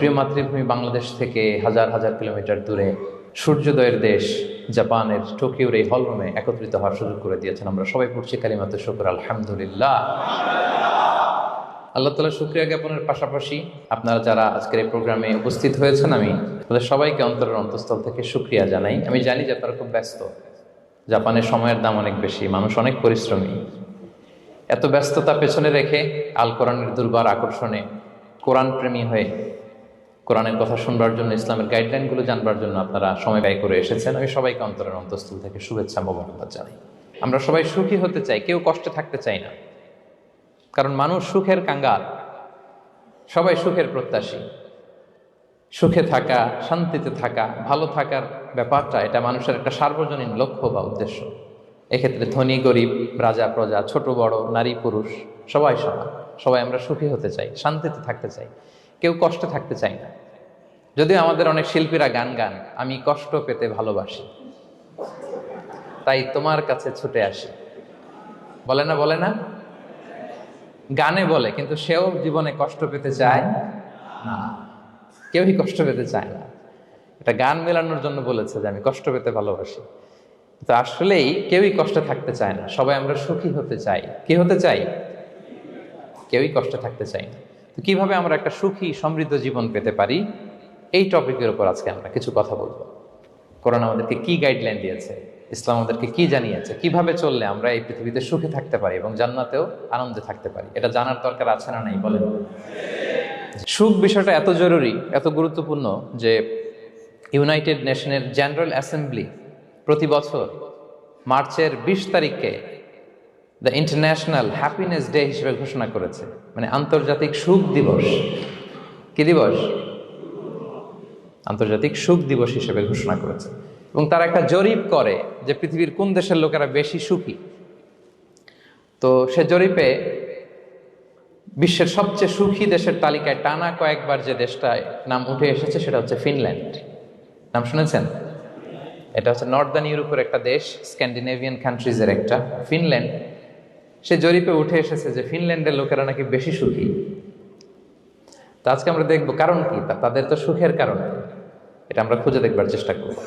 প্রিয় মাতৃভূমি বাংলাদেশ থেকে হাজার হাজার কিলোমিটার দূরে সূর্যোদয়ের দেশ জাপানের টোকিওর এই হলরুমে একত্রিত হওয়ার সুযোগ করে দিয়েছেন। আমরা সবাই পড়ছি কালিমাতে শুকুর, আলহামদুলিল্লাহ। আল্লাহ তালা শুক্রিয়া জ্ঞাপনের পাশাপাশি আপনারা যারা আজকের এই প্রোগ্রামে উপস্থিত হয়েছেন, আমি তাদের সবাইকে অন্তরের অন্তঃস্থল থেকে শুক্রিয়া জানাই। আমি জানি যে আপনারা খুব ব্যস্ত। জাপানের সময়ের দাম অনেক বেশি, মানুষ অনেক পরিশ্রমী। এত ব্যস্ততা পেছনে রেখে আল কোরআনের দুর্বার আকর্ষণে কোরআন প্রেমী হয়ে কোরআনের কথা শুনবার জন্য, ইসলামের গাইডলাইনগুলো জানবার জন্য আপনারা সময় ব্যয় করে এসেছেন। আমি সবাইকে অন্তরের অন্তঃস্থল থেকে শুভেচ্ছা মোবারকবাদ জানাই। আমরা সবাই সুখী হতে চাই, কেউ কষ্টে থাকতে চাই না। কারণ মানুষ সুখের কাঙ্গাল। সবাই সুখের প্রত্যাশী। সুখে থাকা, শান্তিতে থাকা, ভালো থাকার ব্যাপারটা, এটা মানুষের একটা সার্বজনীন লক্ষ্য বা উদ্দেশ্য। এক্ষেত্রে ধনী, গরিব, রাজা, প্রজা, ছোট, বড়, নারী, পুরুষ, সবাই সমান। সবাই আমরা সুখী হতে চাই, শান্তিতে থাকতে চাই। কেউ কষ্টে থাকতে চাই না। যদিও আমাদের অনেক শিল্পীরা গান গান, আমি কষ্ট পেতে ভালোবাসি। তাই তোমার কাছে ছুটে আসি। বলে না বলে না? গানে বলে, কিন্তু সেও জীবনে কষ্ট পেতে চায় না। কেউই কষ্ট পেতে চায় না। এটা গান মেলানোর জন্য বলেছে যে, আমি কষ্ট পেতে ভালোবাসি। তো আসলেই কেউই কষ্টে থাকতে চায় না। সবাই আমরা সুখী হতে চাই। কি হতে চাই? কেউই কষ্টে থাকতে চাই না। তো কীভাবে আমরা একটা সুখী, সমৃদ্ধ জীবন পেতে পারি? এই টপিকের উপর আজকে আমরা কিছু কথা বলব। করোনা আমাদেরকে কি গাইডলাইন দিয়েছে? ইসলাম আমাদেরকে কি জানিয়েছে? কীভাবে চললে আমরা এই পৃথিবীতে সুখে থাকতে পারি এবং জান্নাতেও আনন্দে থাকতে পারি? এটা জানার দরকার আছে না নাই? বলেন। সুখ বিষয়টা এত জরুরি, এত গুরুত্বপূর্ণ যে ইউনাইটেড নেশনের জেনারেল অ্যাসেম্বলি প্রতি বছর মার্চের বিশ তারিখকে দ্য ইন্টারন্যাশনাল হ্যাপিনেস ডে হিসেবে ঘোষণা করেছে। মানে আন্তর্জাতিক সুখ দিবস। কি দিবস? আন্তর্জাতিক সুখ দিবস হিসেবে ঘোষণা করেছে। এবং তারা একটা জরিপ করে যে পৃথিবীর কোন দেশের লোকেরা বেশি সুখী। তো সে জরিপে বিশ্বের সবচেয়ে সুখী দেশের তালিকায় টানা কয়েকবার যে দেশটায় নাম উঠে এসেছে সেটা হচ্ছে ফিনল্যান্ড। নাম শুনেছেন? এটা হচ্ছে নর্দার্ন ইউরোপের একটা দেশ, স্ক্যান্ডিনেভিয়ান কান্ট্রিজের একটা। ফিনল্যান্ড, সে জরিপে উঠে এসেছে যে ফিনল্যান্ডের লোকেরা নাকি বেশি সুখী। তো আজকে আমরা দেখব কারণ কি? তাদের তো সুখের কারণ? এটা আমরা খুঁজে দেখবার চেষ্টা করব।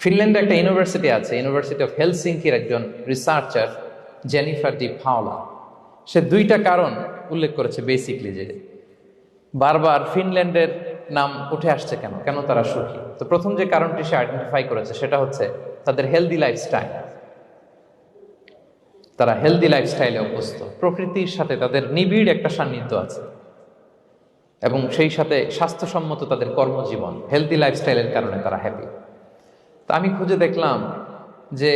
ফিনল্যান্ডে একটা ইউনিভার্সিটি আছে, ইউনিভার্সিটি অফ হেলসিঙ্কির একজন রিসার্চার জেনিফার ডি ফাওলা সে দুইটা কারণ উল্লেখ করেছে বেসিকলি যে বারবার ফিনল্যান্ডের নাম উঠে আসছে কেন? কেন তারা সুখী? তো প্রথম যে কারণটি সে আইডেন্টিফাই করেছে সেটা হচ্ছে তাদের হেলদি লাইফস্টাইল তারা হেলদি লাইফস্টাইলে অভ্যস্ত। প্রকৃতির সাথে তাদের নিবিড় একটা সান্নিধ্য আছে। এবং সেই সাথে স্বাস্থ্যসম্মত তাদের কর্মজীবন হেলদি লাইফস্টাইলের কারণে তারা হ্যাপি তো আমি খুঁজে দেখলাম যে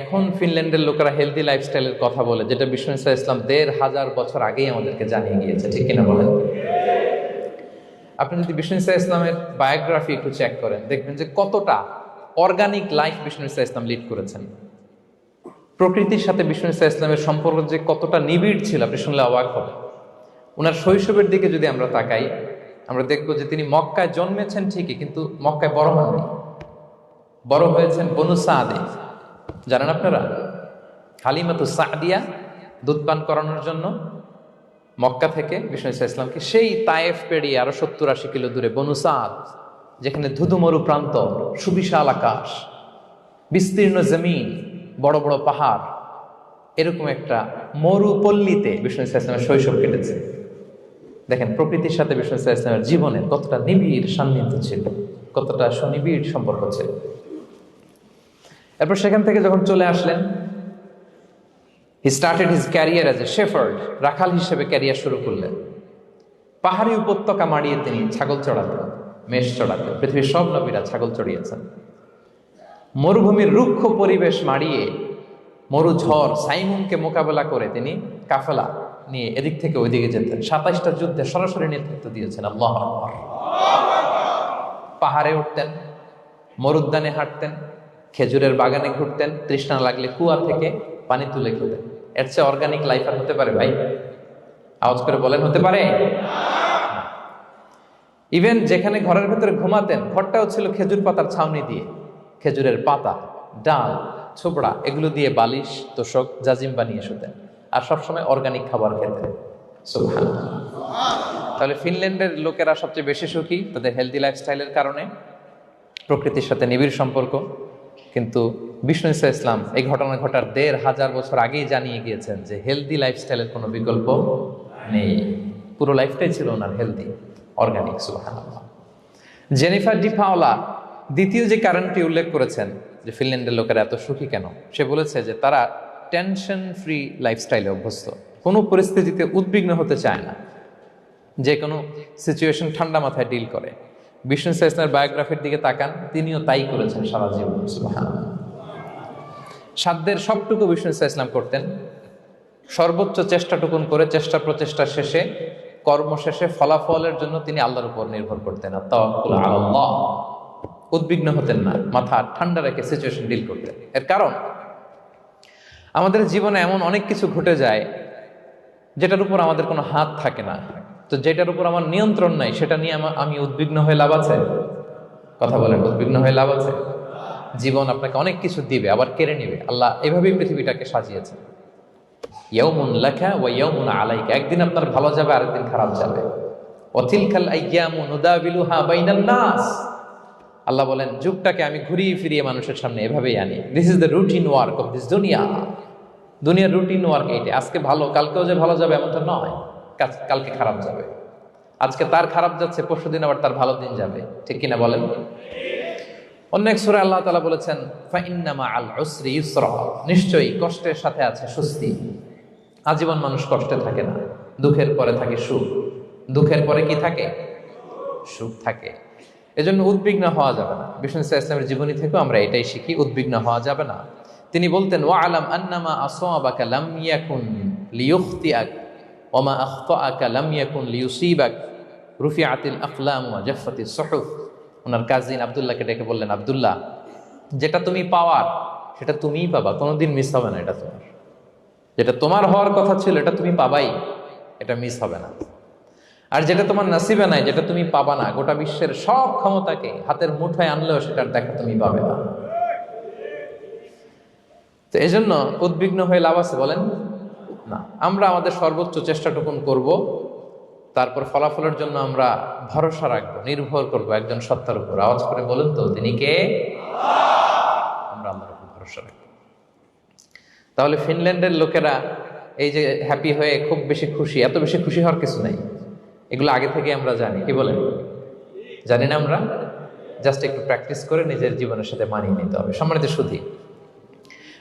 এখন ফিনল্যান্ডের লোকেরা হেলদি লাইফস্টাইলের কথা বলে, যেটা বিষ্ণু ইসা ইসলাম দেড় হাজার বছর আগেই আমাদেরকে জানিয়ে গিয়েছে, ঠিক কিনা বলেন? আপনি যদি বিষ্ণু ইসা ইসলামের বায়োগ্রাফি একটু চেক করেন, দেখবেন যে কতটা অর্গানিক লাইফ বিষ্ণু ইসা ইসলাম লিড করেছেন। প্রকৃতির সাথে বিষ্ণু ইসা ইসলামের সম্পর্ক যে কতটা নিবিড় ছিল, আপনি শুনলে অবাক হবেন। ওনার শৈশবের দিকে যদি আমরা তাকাই, আমরা দেখব যে তিনি মক্কায় জন্মেছেন ঠিকই, কিন্তু মক্কায় বড় হননি। বড় হয়েছেন বনু সাদে। জানেন আপনারা? হালিমাতু সাদিয়া দুধ পান করানোর জন্য মক্কা থেকে বিষ্ণু ইসা ইসলামকে সেই তায়েফ পেরিয়ে আরও সত্তর আশি কিলো দূরে বনু সাদ, যেখানে ধুধুমরু প্রান্ত, সুবিশাল আকাশ, বিস্তীর্ণ জমিন, বড় বড় পাহাড়, এরকম একটা মরুপল্লীতে বিষ্ণু ইসা ইসলামের শৈশব কেটেছে। দেখেন, প্রকৃতির সাথে বিষ্ণু ইসা ইসলামের জীবনের কতটা নিবিড় সান্নিধ্য ছিল, কতটা সুনিবিড় সম্পর্ক ছিল। এরপর সেখান থেকে যখন চলে আসলেন he started his career as a shepherd রাখাল হিসেবে ক্যারিয়ার শুরু করলেন। পাহাড়ি উপত্যকা মাড়িয়ে তিনি ছাগল চড়াতেন, মেষ চড়াতেন, পৃথিবীর সব নবীরা ছাগল চড়িয়েছেন। মরুভূমির রুক্ষ পরিবেশ মাড়িয়ে মরু ঝড় সাইমুনকে মোকাবেলা করে তিনি কাফেলা নিয়ে এদিক থেকে ওইদিকে যেতেন। সাতাইশটা যুদ্ধে সরাসরি নেতৃত্ব দিয়েছেন আল্লাহ পাহাড়ে উঠতেন, মরুদ্যানে হাঁটতেন, খেজুরের বাগানে ঘুরতেন, তৃষ্ণা লাগলে কুয়া থেকে পানি তুলে খেতেন। এর চেয়ে অর্গানিক লাইফ আর হতে পারে ভাই? আওয়াজ করে বলেন, হতে পারে? ইভেন যেখানে ঘরের ভেতরে ঘুমাতেন, ঘরটাও ছিল খেজুর পাতার ছাউনি দিয়ে। খেজুরের পাতা, ডাল, ছোবড়া, এগুলো দিয়ে বালিশ, তোষক, জাজিম বানিয়ে শুতেন। আর সবসময় অর্গানিক খাবার সুবহানাল্লাহ। তাহলে ফিনল্যান্ডের লোকেরা সবচেয়ে বেশি সুখী তাদের হেলদি লাইফস্টাইলের কারণে। প্রকৃতির সাথে নিবিড় সম্পর্ক। কিন্তু বিষ্ণু ইসা ইসলাম এই ঘটনা ঘটার দেড় হাজার বছর আগেই জানিয়ে গিয়েছেন যে হেলদি লাইফস্টাইলের কোনো বিকল্প নেই। পুরো লাইফটাই ছিল ওনার হেলদি অর্গানিক সুবহানাল্লাহ। জেনিফার ডিফাওলা দ্বিতীয় যে কারণটি উল্লেখ করেছেন যে ফিনল্যান্ডের লোকেরা এত সুখী কেন? সে বলেছে যে তারা টেনশন ফ্রি লাইফস্টাইলে অভ্যস্ত। কোনো পরিস্থিতিতে উদ্বিগ্ন হতে চায় না। যে কোনো সিচুয়েশন ঠান্ডা মাথায় ডিল করে। বিষ্ণু ইসা ইসলামের বায়োগ্রাফির দিকে তাকান, তিনিও তাই করেছেন সারা জীবন সাধ্যের সবটুকু বিষ্ণু ইসা ইসলাম করতেন। সর্বোচ্চ চেষ্টাটুকুন করে চেষ্টা প্রচেষ্টা শেষে, কর্ম শেষে ফলাফলের জন্য তিনি আল্লাহর উপর নির্ভর করতেন। উদ্বিগ্ন হতেন না, মাথা ঠান্ডা রেখে সিচুয়েশন ডিল করতেন। এর কারণ? আমাদের জীবনে এমন অনেক কিছু ঘটে যায় যেটার উপর আমাদের কোনো হাত থাকে না। তো যেটার উপর আমার নিয়ন্ত্রণ নাই, সেটা নিয়ে আমা- উদ্বিগ্ন হয়ে লাভ আছে? কথা বলেন, উদ্বিগ্ন হয়ে লাভ আছে? জীবন আপনাকে অনেক কিছু দিবে, আবার কেড়ে নেবে। আল্লাহ এভাবেই পৃথিবীটাকে সাজিয়েছে ইয়ৌমুন লেখা ও ইয়ৌমুন আলাইকা। একদিন আপনার ভালো যাবে, আরেকদিন খারাপ যাবে। নাস। আল্লাহ বলেন, যুগটাকে আমি ঘুরিয়ে ফিরিয়ে মানুষের সামনে এভাবেই আনি। This is the routine work of this দুনিয়া দুনিয়ার রুটিন ওয়ার্ক এইটা আজকে ভালো, কালকেও যে ভালো যাবে এমনটা নয়। কাল- কালকে খারাপ যাবে। আজকে তার খারাপ যাচ্ছে পরশু দিন আবার তার ভালো দিন যাবে। ঠিক কিনা বলেন? অন্য এক সুরে আল্লাহ তালা বলেছেন, ফাইন্নামা আল উসরি ইউসরা। নিশ্চয়ই কষ্টের সাথে আছে স্বস্তি। আজীবন মানুষ কষ্টে থাকে না। দুঃখের পরে থাকে সুখ। দুঃখের পরে কি থাকে? সুখ থাকে। এজন্য উদ্বিগ্ন হওয়া যাবে না। বিষ্ণু ইসলামের জীবনী থেকেও আমরা এটাই শিখি, উদ্বিগ্ন হওয়া যাবে না। তিনি বলতেন ওয়া আলাম আন্নামা আসওয়াবাকা লাম ইয়াকুন লিয়ুখতিআক ওয়া মা আখতাআকা লাম ইয়াকুন লিয়ুসিবাক রুফিআতিল আকলাম ওয়া জাফফাতিস সুহুফ। ওনার কাজিন আব্দুল্লাহকে ডেকে বললেন, আব্দুল্লাহ, যেটা তুমি পাওয়ার, সেটা তুমিই পাবা, কোনোদিন মিস হবে না এটা তোমার। যেটা তোমার হওয়ার কথা ছিল, এটা তুমি পাবাই, এটা মিস হবে না। আর যেটা তোমার নাসিবে নাই, যেটা তুমি পাবা না, গোটা বিশ্বের সব ক্ষমতাকে হাতের মুঠোয় আনলেও সেটার দেখা তুমি পাবে না। তো এই জন্য উদ্বিগ্ন হয়ে লাভ আছে বলেন? না। আমরা আমাদের সর্বোচ্চ চেষ্টাটুকুন করব, তারপর ফলাফলের জন্য আমরা ভরসা রাখব, নির্ভর করব একজন সত্তার উপর। আওয়াজ করে বলুন তো, তিনি কে? আমরা আল্লাহর উপর ভরসা রাখব। তাহলে ফিনল্যান্ডের লোকেরা এই যে হ্যাপি হয়ে খুব বেশি খুশি, এত বেশি খুশি হওয়ার কিছু নাই। এগুলো আগে থেকে আমরা জানি, কি বলেন? জানি না আমরা? জাস্ট একটু প্র্যাকটিস করে নিজের জীবনের সাথে মানিয়ে নিতে হবে। সম্মানিত সুধী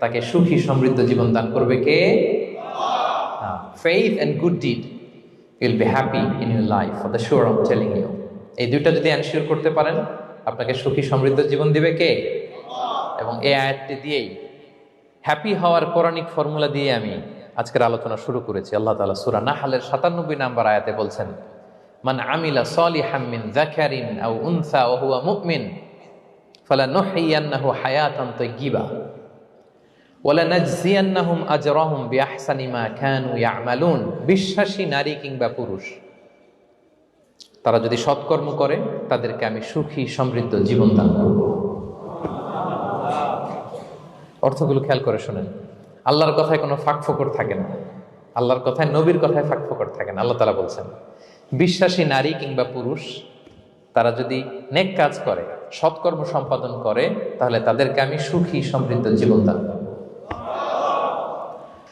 তাকে সুখী সমৃদ্ধ জীবন দান করবে কে? Faith and good deed you'll be happy in your life for the sure I'm telling you এই দুইটা যদি এনশিওর করতে পারেন, আপনাকে সুখী সমৃদ্ধ জীবন দিবে কে? এবং এই আয়াতটি দিয়েই হ্যাপি হওয়ার পৌরাণিক ফর্মুলা দিয়ে আমি আজকের আলোচনা শুরু করেছি। আল্লাহ তাআলা সূরা নাহালের সাতানব্বই নাম্বার আয়াতে বলছেন, মান আমিলা সলি মিন যাকারিন আও উনসা ওয়া হুয়া মুমিন ফালানুহইয়ান্নাহু হায়াতান তাইয়্যিবা। বিশ্বাসী নারী কিংবা পুরুষ, তারা যদি সৎকর্ম করে, তাদেরকে আমি সুখী, সমৃদ্ধ জীবন দান করব। অর্থগুলো খেয়াল করে শোনেন। আল্লাহর কথায় কোনো ফাঁক ফোকর থাকে না। আল্লাহর কথায়, নবীর কথায় ফাঁক ফোকর থাকে না। আল্লাহ তালা বলছেন, বিশ্বাসী নারী কিংবা পুরুষ, তারা যদি নেক কাজ করে, সৎকর্ম সম্পাদন করে, তাহলে তাদেরকে আমি সুখী, সমৃদ্ধ জীবন দান করব।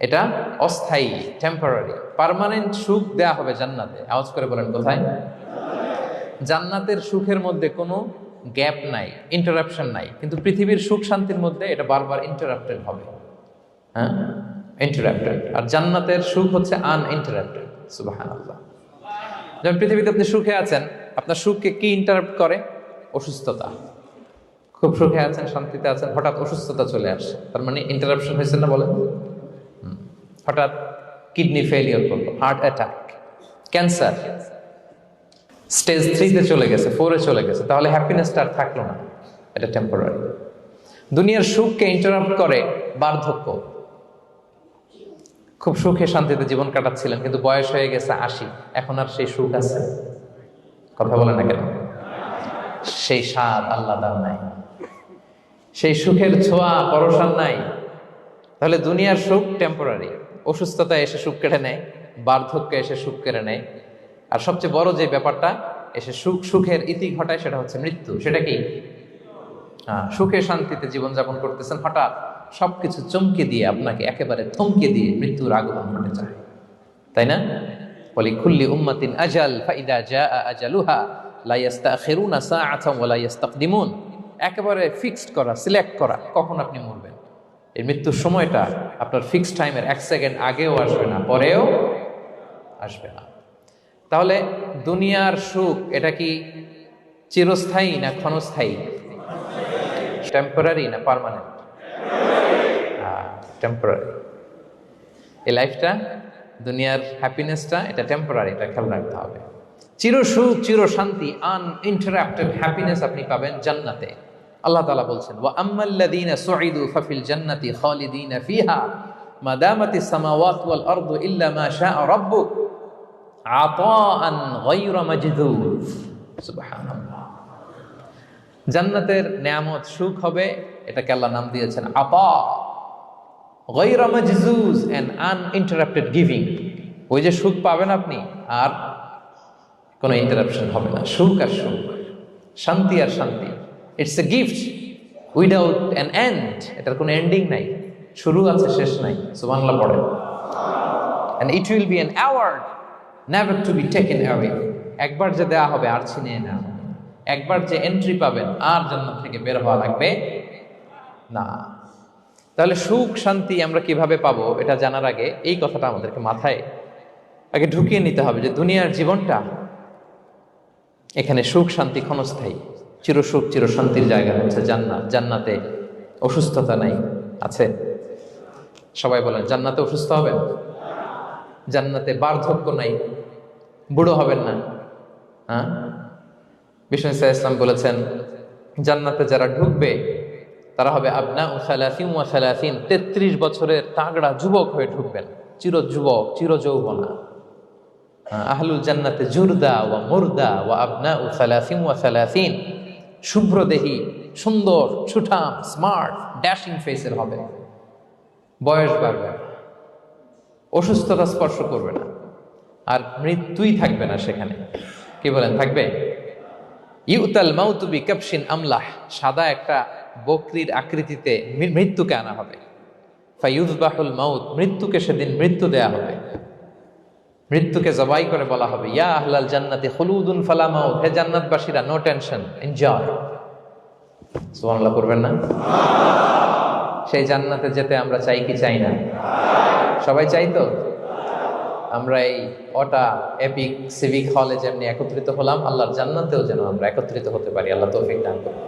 এটা অস্থায়ী টেম্পোরারি পারমানেন্ট সুখ দেয়া হবে জান্নাতে। আওয়াজ করে বলেন কোথায় জান্নাতের সুখের মধ্যে কোনো গ্যাপ নাই ইন্টারাপশন নাই। কিন্তু পৃথিবীর সুখ শান্তির মধ্যে এটা বারবার ইন্টারাপ্টেড হবে। হ্যাঁ? ইন্টারাপ্টেড আর জান্নাতের সুখ হচ্ছে আনইন্টারাপ্টেড সুবাহান আল্লাহ যেমন পৃথিবীতে আপনি সুখে আছেন, আপনার সুখকে কি ইন্টারাপ্ট করে? অসুস্থতা। খুব সুখে আছেন, শান্তিতে আছেন, হঠাৎ অসুস্থতা চলে আসে। তার মানে ইন্টারাপশন হয়েছে না বলেন। হঠাৎ কিডনি ফেলিয়ার করল হার্ট অ্যাটাক ক্যান্সার স্টেজ থ্রিতে চলে গেছে ফোরে চলে গেছে, তাহলে হ্যাপিনেসটা আর থাকল না, এটা টেম্পোরারি দুনিয়ার সুখকে ইন্টারাপ্ট করে বার্ধক্য। খুব সুখে শান্তিতে জীবন কাটাচ্ছিলেন, কিন্তু বয়স হয়ে গেছে আশি, এখন আর সেই সুখ আছে? কথা বলে না কেন? সেই স্বাদ আল্লাহ নাই। সেই সুখের ছোঁয়া পরশান নাই। তাহলে দুনিয়ার সুখ টেম্পোরারি অসুস্থতা এসে সুখ কেড়ে নেয়, বার্ধক্য এসে সুখ কেড়ে নেয়। আর সবচেয়ে বড় যে ব্যাপারটা, এসে সুখ, সুখের ইতি ঘটায় সেটা হচ্ছে মৃত্যু। সেটা কি? সুখে শান্তিতে জীবনযাপন করতেছেন, হঠাৎ সবকিছু চমকে দিয়ে আপনাকে একেবারে থমকে দিয়ে মৃত্যুর আগমন ঘটে যায়। তাই না? বলি খুল্লি উম্মাতিন আজাল ফাইদা জা আজালুহা, লা ইয়াস্তাখিরুনা সাআতান ওয়া লা ইস্তাকদিমুন একেবারে ফিক্সড করা সিলেক্ট করা, কখন আপনি মরবেন? এই মৃত্যুর সময়টা আপনার ফিক্সড টাইমের এক সেকেন্ড আগেও আসবে না, পরেও আসবে না। তাহলে দুনিয়ার সুখ, এটা কি চিরস্থায়ী না ক্ষণস্থায়ী? টেম্পোরারি না পার্মানেন্ট টেম্পোরারি এই লাইফটা দুনিয়ার হ্যাপিনেসটা এটা টেম্পোরারি এটা খেয়াল রাখতে হবে। চির সুখ চির শান্তি আনইন্টারাপ্টেড হ্যাপিনেস আপনি পাবেন জান্নাতে। আল্লাহ তাআলা বলছেন, ওয়া আম্মাল্লাযীনা সুঈদু ফাফিল জান্নাতি খালিদিনা ফিহা, মা দামাতিস সামাওয়াতু ওয়াল আরদু ইল্লা মা শাআ রাব্বুক আতাআন গায়রা মাজদুদ। সুবহানাল্লাহ। জান্নাতের নেয়ামত সুখ হবে, এটাকে আল্লাহ নাম দিয়েছেন আপা গৈর মাজুজ অ্যান্ড আনইন্টারাপ্টেড গিভিং। ওই যে সুখ পাবেন আপনি, আর কোনো ইন্টারাপশন হবে না। সুখ আর সুখ, শান্তি আর শান্তি। It's a gift without an end এটার কোনো এন্ডিং নাই। শুরু আছে, শেষ নাই। সুবাংলা পড়ে। And it will be an award never to be taken away একবার যে দেওয়া হবে, আর ছিনিয়ে নেওয়া হবে। একবার যে এন্ট্রি পাবেন, আর জান্নাত থেকে বের হওয়া লাগবে না। তাহলে সুখ, শান্তি আমরা কীভাবে পাবো, এটা জানার আগে এই কথাটা আমাদেরকে মাথায় আগে ঢুকিয়ে নিতে হবে যে দুনিয়ার জীবনটা এখানে সুখ, শান্তি, ক্ষণস্থায়ী। চিরসুখ, চিরশান্তির জায়গা হচ্ছে জান্নাত। জান্নাতে অসুস্থতা নাই। আছে? সবাই বলেন, জান্নাতে অসুস্থ হবেন? জান্নাতে বার্ধক্য নাই। বুড়ো হবেন না। হ্যাঁ? বিষ্ণু ইসা ইসলাম বলেছেন, জান্নাতে যারা ঢুকবে, তারা হবে আপনা ও সালাসিন ও সালাসিন। তেত্রিশ বছরের তাগড়া যুবক হয়ে ঢুকবেন। চির যুবক, চির যৌবনা। আহলুল জান্নাতে জুরদা ওয়া মুরদা ওয়া আবনা ও সালাসিন ওয়া সালাসিন। শুভ্রদেহী, সুন্দর ছুটাম স্মার্ট ড্যাশিং ফেসের হবে। বয়স বাড়বে। অসুস্থতা স্পর্শ করবে না। আর মৃত্যুই থাকবে না সেখানে। কি বলেন, থাকবে? ইউতাল মাউতুবি কাপসিন আমলাহ, সাদা একটা বকরির আকৃতিতে মৃত্যুকে আনা হবে। ফাইউজবাহুল মাউত, মৃত্যুকে সেদিন মৃত্যু দেয়া হবে। মৃত্যুকে জবাই করে বলা হবে, ইয়া আহলাল জান্নাতি খুলুদুন ফালা মাউত হে জান্নাতবাসীরা, নো টেনশন, এনজয় সুবহানাল্লাহ করবেন না? সেই জান্নাতে যেতে আমরা চাই কি চাই না? সবাই চাই তো? আমরা এই অটা এপিক সিভিক হলে যেমনি একত্রিত হলাম, আল্লাহর জান্নাতেও যেন আমরা একত্রিত হতে পারি। আল্লাহ তৌফিক দান করুন।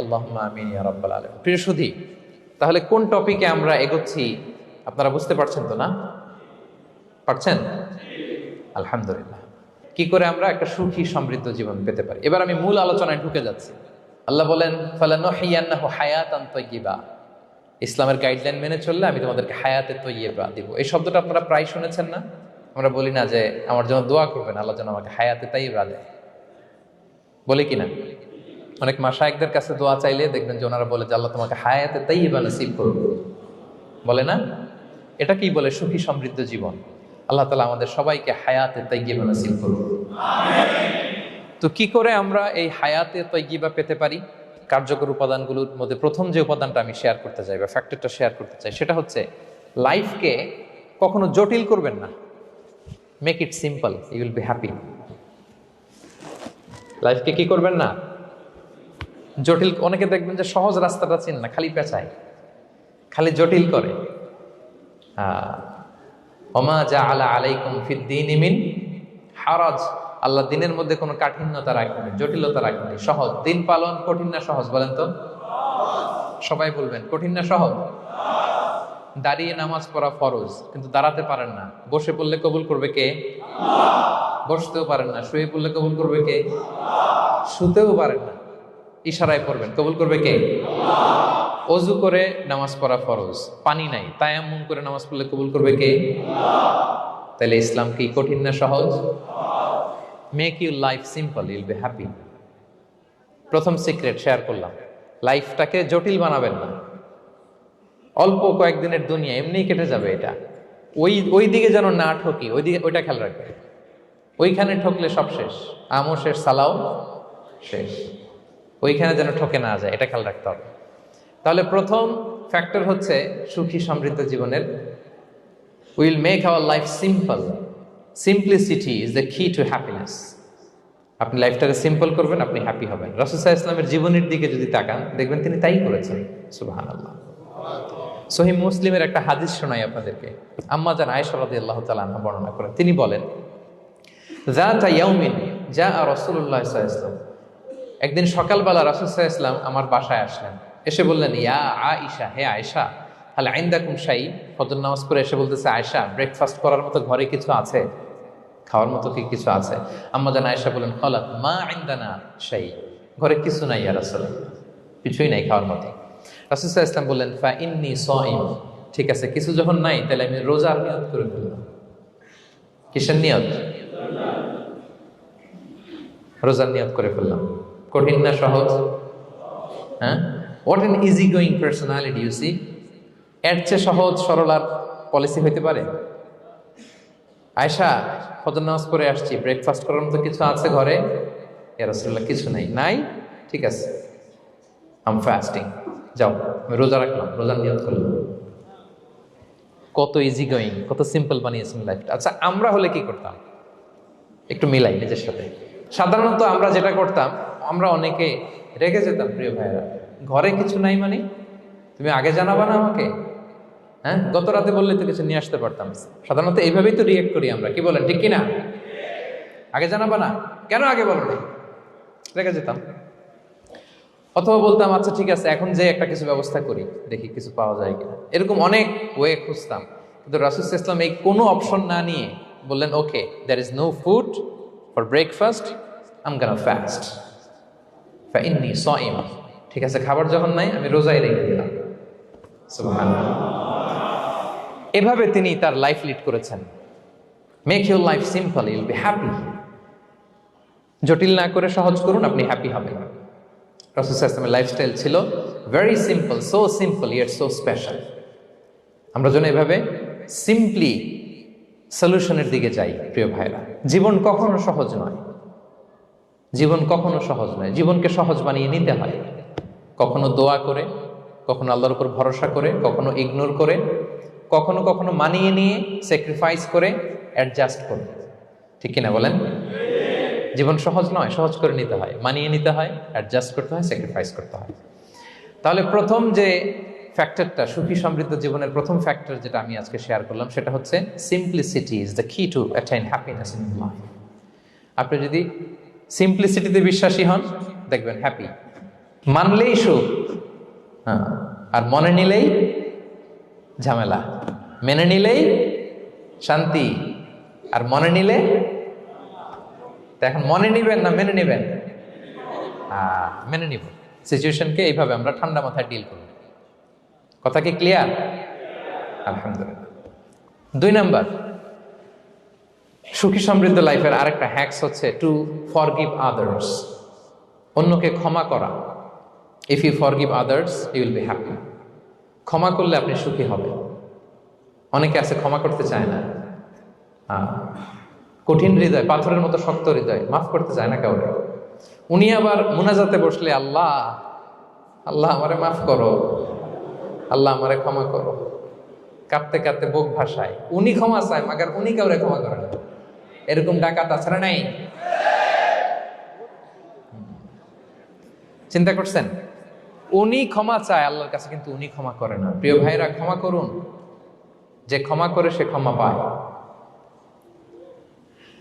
আল্লাহ আমিন ইয়া রাব্বাল আলামিন। প্রিয় সুধী, তাহলে কোন টপিকে আমরা এগোচ্ছি আপনারা বুঝতে পারছেন তো না? পারছেন? আলহামদুলিল্লাহ। কি করে আমরা একটা সুখী সমৃদ্ধ জীবন পেতে পারি? এবার আমি মূল আলোচনায় ঢুকে যাচ্ছি। আল্লাহ বলেন, ফালানুহিয়ান্নাহু হায়াতান তাইয়্যিবা। ইসলামের গাইডলাইন মেনে চললে আমি তোমাদেরকে হায়াতে তৈয়বা দিব। এই শব্দটা আপনারা প্রায় শুনেছেন না? আমরা বলি না যে আমার জন্য দোয়া করবেন, আল্লাহ যেন আমাকে হায়াতে তাইয়বা দেয় বলি কি না অনেক মাসায়কদের কাছে দোয়া চাইলে দেখবেন যে ওনারা বলে যে আল্লাহ তোমাকে হায়াতে তাইয়বা নসিব করুন বলে না? এটা কি বলে সুখী সমৃদ্ধ জীবন? আল্লাহ তালা আমাদের সবাইকে হায়াতে তাইয়বা নসিব করুন। তো কি করে আমরা এই হায়াতে তৈগিবা পেতে পারি? কার্যকর উপাদানগুলোর মধ্যে প্রথম যে উপাদানটা আমি শেয়ার করতে চাই বা ফ্যাক্টরটা শেয়ার করতে চাই, সেটা হচ্ছে লাইফকে কখনো জটিল করবেন না। Make it simple you will be happy লাইফকে কি করবেন না? জটিল, অনেকে দেখবেন যে সহজ রাস্তাটা চিন না, খালি পেঁচায়। খালি জটিল করে। ওমা যা আলা ইমিন হারাজ। আল্লাহ দিনের মধ্যে কোনো কাঠিন্যতা রাখেনি, জটিলতা রাখেনি। সহজ। দিন পালন কঠিন না সহজ বলেন তো? সবাই বলবেন, কঠিন না সহজ? দাঁড়িয়ে নামাজ পড়া ফরজ, কিন্তু দাঁড়াতে পারেন না। বসে পড়লে কবুল করবে কে? বসতেও পারেন না। শুয়ে পড়লে কবুল করবে কে? শুতেও পারেন না। ইশারায় পড়বেন। কবুল করবে কে? অজু করে নামাজ পড়া ফরজ। পানি নাই। তায়াম্মুম করে নামাজ পড়লে কবুল করবে কে? তাহলে ইসলাম কি কঠিন না সহজ? Make you life simple you'll be happy প্রথম সিক্রেট শেয়ার করলাম। লাইফটাকে জটিল বানাবেন না। অল্প কয়েকদিনের দুনিয়া, এমনিই কেটে যাবে এটা। ওই ওই দিকে যেন না ঠকি, ওই দিকে, ওইটা খেয়াল রাখবে। ওইখানে ঠকলে সব শেষ। আমও শেষ, সালাও শেষ। ওইখানে যেন ঠকে না যায়, এটা খেয়াল রাখতে হবে। তাহলে প্রথম ফ্যাক্টর হচ্ছে সুখী সমৃদ্ধ জীবনের will make our life simple simplicity is the key to happiness আপনি লাইফটাকে সিম্পল করবেন, আপনি হ্যাপি হবেন। রসুসাহ ইসলামের জীবনের দিকে যদি তাকান, দেখবেন তিনি তাই করেছেন। সুবাহান আল্লাহ সহি মুসলিমের একটা হাদিস শোনাই আপনাদেরকে। আম্মা জান আয়েশা রাদিয়াল্লাহু তাআলা আনহা বর্ণনা করেন। তিনি বলেন, যাতা ইয়াউমিন যা আর সাল্লাল্লাহু ইসলাম একদিন সকালবেলা রাসূল সাল্লাল্লাহু আলাইহি ওয়াসাল্লাম আমার বাসায় আসলেন। এসে বললেন, ইয়া আয়েশা, হে আয়েশা তাহলে আইন্দাকুম শাই ফজর নামাজ পড়ে এসে বলতেছে, আয়েশা ব্রেকফাস্ট করার মতো ঘরে কিছু আছে? খাওয়ার মতো কি কিছু আছে? আম্মা জান আয়েশা বলেন হলাত মা আইন্দানা শাই ঘরে কিছু নাই, ইয়া রাসূল কিছুই নাই খাওয়ার মতো। রাসুসাহ ইসলাম বললেন, ফা ইন্নি সাইম ঠিক আছে, কিছু যখন নাই, তাহলে আমি রোজার নিয়ত করে ফেললাম কিসের নিয়ত? রোজার নিয়ত করে ফেললাম। কঠিন না সহজ? হ্যাঁ? What an easy going personality you see এর চেয়ে সহজ, সরল আর পলিসি হইতে পারে? আয়সা ফজর নামাজ পড়ে আসছি। ব্রেকফাস্ট করার মতো কিছু আছে ঘরে? ইয়ারসুল্লাহ কিছু নাই। নাই? ঠিক আছে। আম ফাস্টিং যাও, আমি রোজা রাখলাম। রোজার নিয়ত করলাম। কত ইজি গোয়িং কত সিম্পল বানিয়েছেন লাইফটা আচ্ছা আমরা হলে কি করতাম? একটু মিলাই, নিজের সাথে। সাধারণত আমরা যেটা করতাম, আমরা অনেকে রেগে যেতাম, প্রিয় ভাইয়েরা। ঘরে কিছু নাই মানে? তুমি আগে জানাবা না আমাকে? হ্যাঁ? গত রাতে বললে তো কিছু নিয়ে আসতে পারতাম। সাধারণত এইভাবেই তো রিয়েক্ট করি আমরা। কি বলেন, ঠিক কিনা? আগে জানাবা না? কেন আগে বলো রেগে যেতাম। অথবা বলতাম আচ্ছা ঠিক আছে, এখন যে একটা কিছু ব্যবস্থা করি, দেখি কিছু পাওয়া যায় কিনা। এরকম অনেক ওয়ে খুঁজতাম। কিন্তু রাসুল ইসলাম এই কোনো অপশন না নিয়ে বললেন okay there is no food for breakfast I'm gonna fast ফাইন্নি সইম ঠিক আছে, খাবার যখন নাই, আমি রোজাই রেখে দিলাম। এভাবে তিনি তার লাইফ লিড করেছেন। Make your life simple you'll be happy জটিল না করে সহজ করুন, আপনি হ্যাপি হবেন। রসুলের লাইফস্টাইল ছিল very simple so simple yet so special আমরা যেন এভাবে সিম্পলি সলিউশনের দিকে যাই, প্রিয় ভাইরা জীবন কখনো সহজ নয়। জীবন কখনো সহজ নয়। জীবনকে সহজ বানিয়ে নিতে হয়। কখনো দোয়া করে, কখনো আল্লাহর উপর ভরসা করে, কখনো ইগনোর করে, কখনো কখনো মানিয়ে নিয়ে স্যাক্রিফাইস করে অ্যাডজাস্ট করে। ঠিক কিনা বলেন? জীবন সহজ নয়, সহজ করে নিতে হয়। মানিয়ে নিতে হয় অ্যাডজাস্ট করতে হয় স্যাক্রিফাইস করতে হয়। তাহলে প্রথম যে ফ্যাক্টরটা সুখী সমৃদ্ধ জীবনের প্রথম ফ্যাক্টর যেটা আমি আজকে শেয়ার করলাম, সেটা হচ্ছে simplicity is the key to attain happiness in life আপনি যদি সিম্পলিসিটিতে বিশ্বাসী হন, দেখবেন হ্যাপি মানলেই সুখ। হ্যাঁ। আর মনে নিলেই ঝামেলা। মেনে নিলেই শান্তি। আর মনে নিলে এখন মনে নিবেন না মেনে নিবেন? মেনে নিব। সিচুয়েশনকে এইভাবে আমরা ঠান্ডা মাথায় ডিল করব কথা কি ক্লিয়ার? আলহামদুলিল্লাহ। দুই নাম্বার। সুখী সমৃদ্ধ লাইফের আরেকটা হ্যাক্স হচ্ছে টু ফরগিভ আদার্স অন্যকে ক্ষমা করা। If you forgive others you will be happy ক্ষমা করলে আপনি সুখী হবেন। অনেকে আছে, ক্ষমা করতে চায় না। কঠিন হৃদয়, পাথরের মতো শক্ত হৃদয়, মাফ করতে চায় না কাউকে। উনি আবার মুনাজাতে বসলে, আল্লাহ আল্লাহ আমারে মাফ করো। আল্লাহ আমারে ক্ষমা করো। কাঁদতে কাঁদতে বুক ভাষায় উনি ক্ষমা চায়, মাগার উনি কাউরে ক্ষমা করে না। এরকম ডাকা তাছাড়া নাই? চিন্তা করছেন? উনি ক্ষমা চায়, আল্লাহর কাছে কিন্তু উনি ক্ষমা করে না। প্রিয় ভাইরা ক্ষমা করুন। যে ক্ষমা করে সে ক্ষমা পায়।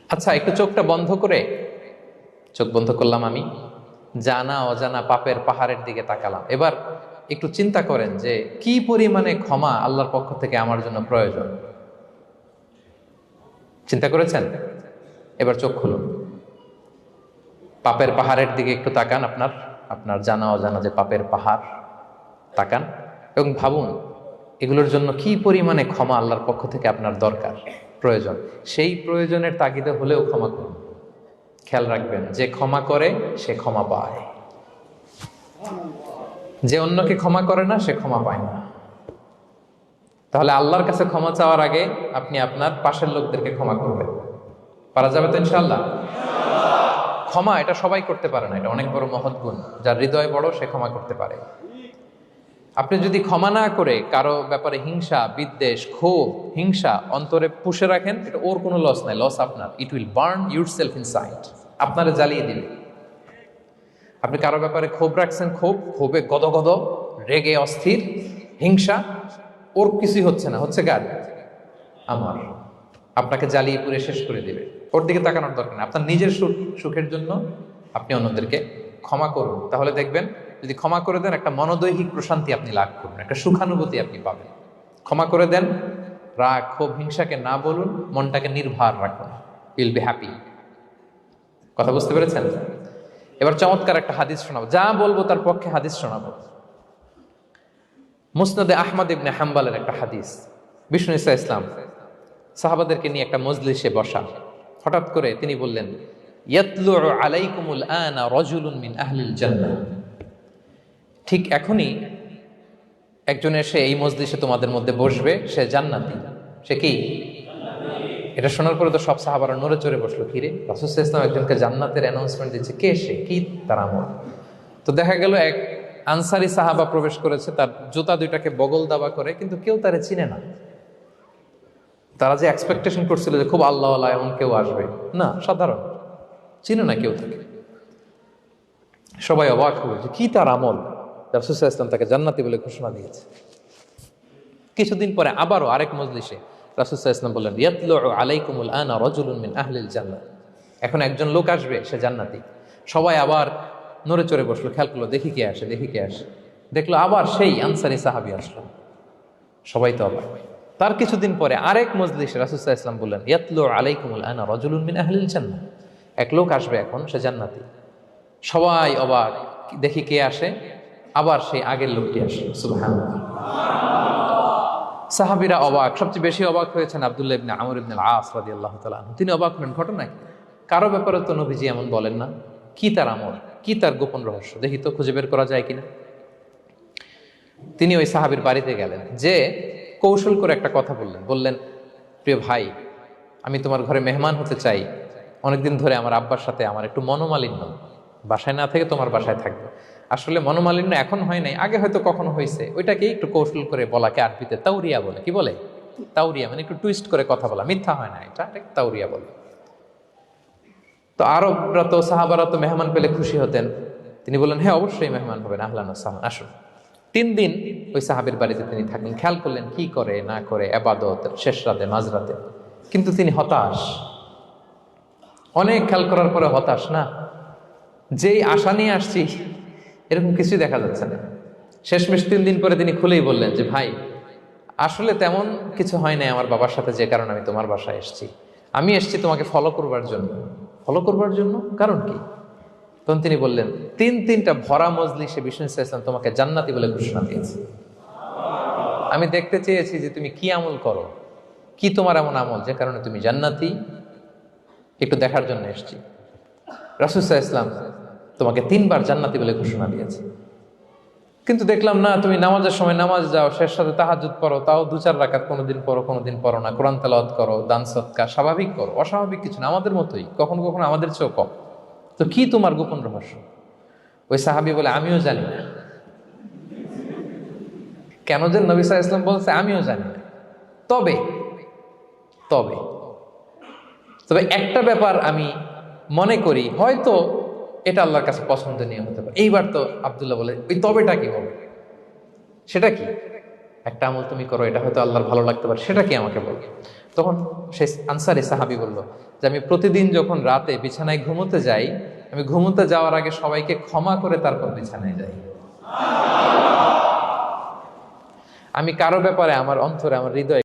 আচ্ছা একটু চোখটা বন্ধ করে। চোখ বন্ধ করলাম আমি। জানা অজানা পাপের পাহাড়ের দিকে তাকালাম। এবার একটু চিন্তা করেন যে, কি পরিমাণে ক্ষমা আল্লাহর পক্ষ থেকে আমার জন্য প্রয়োজন? চিন্তা করেছেন? এবার চোখ খুলুন। পাপের পাহাড়ের দিকে একটু তাকান আপনার। আপনার জানা অজানা যে পাপের পাহাড়, তাকান এবং ভাবুন, এগুলোর জন্য কি পরিমাণে ক্ষমা আল্লাহর পক্ষ থেকে আপনার দরকার, প্রয়োজন? সেই প্রয়োজনের তাগিদে হলেও ক্ষমা করুন। খেয়াল রাখবেন, যে ক্ষমা করে, সে ক্ষমা পায়। যে অন্যকে ক্ষমা করে না, সে ক্ষমা পায় না। তাহলে আল্লাহর কাছে ক্ষমা চাওয়ার আগে আপনি আপনার পাশের লোকদেরকে ক্ষমা করবেন। পারা যাবে তো ইনশাল্লাহ ক্ষমা, এটা সবাই করতে পারে না, এটা অনেক বড় মহৎ গুণ। যার হৃদয় বড়, সে ক্ষমা করতে পারে। আপনি যদি ক্ষমা না করে কারও ব্যাপারে হিংসা, বিদ্বেষ, ক্ষোভ, হিংসা অন্তরে পুষে রাখেন, এটা ওর কোনো লস নাই লস আপনার। It will burn your self inside আপনারা জ্বালিয়ে দিবে। আপনি কারও ব্যাপারে ক্ষোভ রাখছেন, ক্ষোভ, ক্ষোভে গদগদ, রেগে অস্থির, হিংসা, ওর কিছুই হচ্ছে না। হচ্ছে কার? আমার। আপনাকে জ্বালিয়ে পুড়ে শেষ করে দিবে। ওর দিকে তাকানোর দরকার নেই। আপনার নিজের সুখ, সুখের জন্য আপনি অন্যদেরকে ক্ষমা করুন। তাহলে দেখবেন, যদি ক্ষমা করে দেন, একটা মনোদৈহিক প্রশান্তি আপনি লাভ করবেন একটা সুখানুভূতি আপনি পাবেন। ক্ষমা করে দেন, রাগ, ক্ষোভ, হিংসাকে না বলুন, মনটাকে নির্ভার রাখুন। উইল বি হ্যাপি কথা বুঝতে পেরেছেন? এবার চমৎকার একটা হাদিস শোনাবো। যা বলব তার পক্ষে হাদিস শোনাবো। মুসনদে আহমদ ইবনে হাম্বালের একটা হাদিস। বিষ্ণু ইসা ইসলাম। সাহাবাদেরকে নিয়ে একটা মজলিসে বসা। হঠাৎ করে তিনি বললেন আলাইকুমুল রজুলুন মিন ঠিক এখনই একজন এসে এই মজলিসে তোমাদের মধ্যে বসবে, সে জান্নাতি। সে কি? এটা শোনার পরে তো সব সাহাবারা নড়ে চড়ে বসল, কিরে, রাসুল ইসলাম একজনকে জান্নাতের অ্যানাউন্সমেন্ট দিচ্ছে, কে সে? কি তার আমল? তো দেখা গেল এক আনসারি সাহাবা প্রবেশ করেছে, তার জুতা দুইটাকে বগল দাবা করে, কিন্তু কেউ তারে চিনে না। তারা যে এক্সপেকটেশন করছিল যে খুব আল্লাহ আল্লাহ এমন কেউ আসবে, না, সাধারণ। চিনে না কেউ তাকে। সবাই অবাক হলো যে কি তার আমল? রাসুসাহ ইসলাম তাকে জান্নাতি বলে ঘোষণা দিয়েছে। কিছুদিন পরে আবারও আরেক মজলিসে রাসুসাহ ইসলাম বললেন আলাইকুমুল আনা রজুলুন মিন আহলিল জান্নাত এখন একজন লোক আসবে, সে জান্নাতি। সবাই আবার নড়ে চড়ে বসল, খেয়াল করল, দেখি কে আসে, দেখি কে আসে। দেখল আবার সেই আনসারি সাহাবি আসলো। সবাই তো অবাক। তার কিছুদিন পরে আরেক মজলিসে রাসুসাহ ইসলাম বললেন, ইয়াতলু আলাইকুমুল আনা রজুলুন মিন আহলিল জান্নাত এক লোক আসবে এখন, সে জান্নাতি। সবাই অবাক, দেখি কে আসে? আবার সেই আগের লোকটি আসে সুবহান সাহাবিরা অবাক, সবচেয়ে বেশি অবাক হয়েছেন আব্দুল্লাহ ইবনে আমর ইবনে আস তাআলা আনহু। তিনি অবাক হলেন, ঘটনা কি? কারও ব্যাপারে তো নবীজি এমন বলেন না। কি তার আমল? কি তার গোপন রহস্য? দেখি তো খুঁজে বের করা যায় কিনা? তিনি ওই সাহাবির বাড়িতে গেলেন, যে কৌশল করে একটা কথা বললেন। বললেন, প্রিয় ভাই, আমি তোমার ঘরে মেহমান হতে চাই। অনেকদিন ধরে আমার আব্বার সাথে আমার একটু মনোমালিন্য। বাসায় না থেকে তোমার বাসায় থাকবে। আসলে মনোমালিন্য এখন হয় নাই, আগে হয়তো কখনো হয়েছে ওইটাকে একটু কৌশল করে বলাকে আরবিতে তাউরিয়া বলে। কি বলে? তাউরিয়া মানে একটু টুইস্ট করে কথা বলা। মিথ্যা হয় না এটা তাউরিয়া বলে। তো আরবরা তো, সাহাবারা তো মেহমান পেলে খুশি হতেন। তিনি বললেন হ্যাঁ অবশ্যই মেহমান হবেন আহলান আসুন। তিন দিন ওই সাহাবের বাড়িতে তিনি থাকলেন। খেয়াল করলেন কি করে, না করে, আবাদত, শেষ রাতে মাঝরাতে কিন্তু তিনি হতাশ। অনেক খেয়াল করার পরে হতাশ, না? যেই আশা নিয়ে আসছি, এরকম কিছুই দেখা যাচ্ছে না। শেষমেশ তিন দিন পরে তিনি খুলেই বললেন যে, ভাই, আসলে তেমন কিছু হয় নাই আমার বাবার সাথে, যে কারণে আমি তোমার বাসায় এসেছি। আমি এসেছি তোমাকে ফলো করবার জন্য। ফলো করবার জন্য? কারণ কি? তখন তিনি বললেন, তিন তিনটা ভরা মজলিসে বিষ্ণু ইসলাম তোমাকে জান্নাতি বলে ঘোষণা দিয়েছে। আমি দেখতে চেয়েছি যে তুমি কি আমল করো, কি তোমার এমন আমল যে কারণে তুমি জান্নাতি? একটু দেখার জন্য এসেছি। রাসুসাহ ইসলাম তোমাকে তিনবার জান্নাতি বলে ঘোষণা দিয়েছে। কিন্তু দেখলাম, না, তুমি নামাজের সময় নামাজ যাও, শেষ সাথে তাহাজুদ পড়ো, তাও দু চার রাকাত কোনোদিন পড়ো কোনোদিন পড়ো না। কোরআন তালাওয়াত করো, দান সৎকার স্বাভাবিক করো। অস্বাভাবিক কিছু না, আমাদের মতোই, কখনো কখনো আমাদের চেয়েও কম। তো কি তোমার গোপন রহস্য? ওই সাহাবি বলে, আমিও জানি না। কেন যে নবী সাহা ইসলাম বলছে, আমিও জানি না। তবে তবে তবে একটা ব্যাপার আমি মনে করি, হয়তো এটা আল্লাহর কাছে পছন্দনীয় হতে পারে। এইবার তো আবদুল্লাহ বলে, ওই তবেটা কি বলো? সেটা কি? একটা আমল তুমি করো, এটা হয়তো আল্লাহর ভালো লাগতে পারে, সেটা কি আমাকে বলবে? তখন সে আনসারে সাহাবি বলল যে, আমি প্রতিদিন যখন রাতে বিছানায় ঘুমোতে যাই আমি ঘুমতে যাওয়ার আগে সবাইকে ক্ষমা করে তারপর বিছানায় যাই। আমি কারও ব্যাপারে, আমার অন্তরে, আমার হৃদয়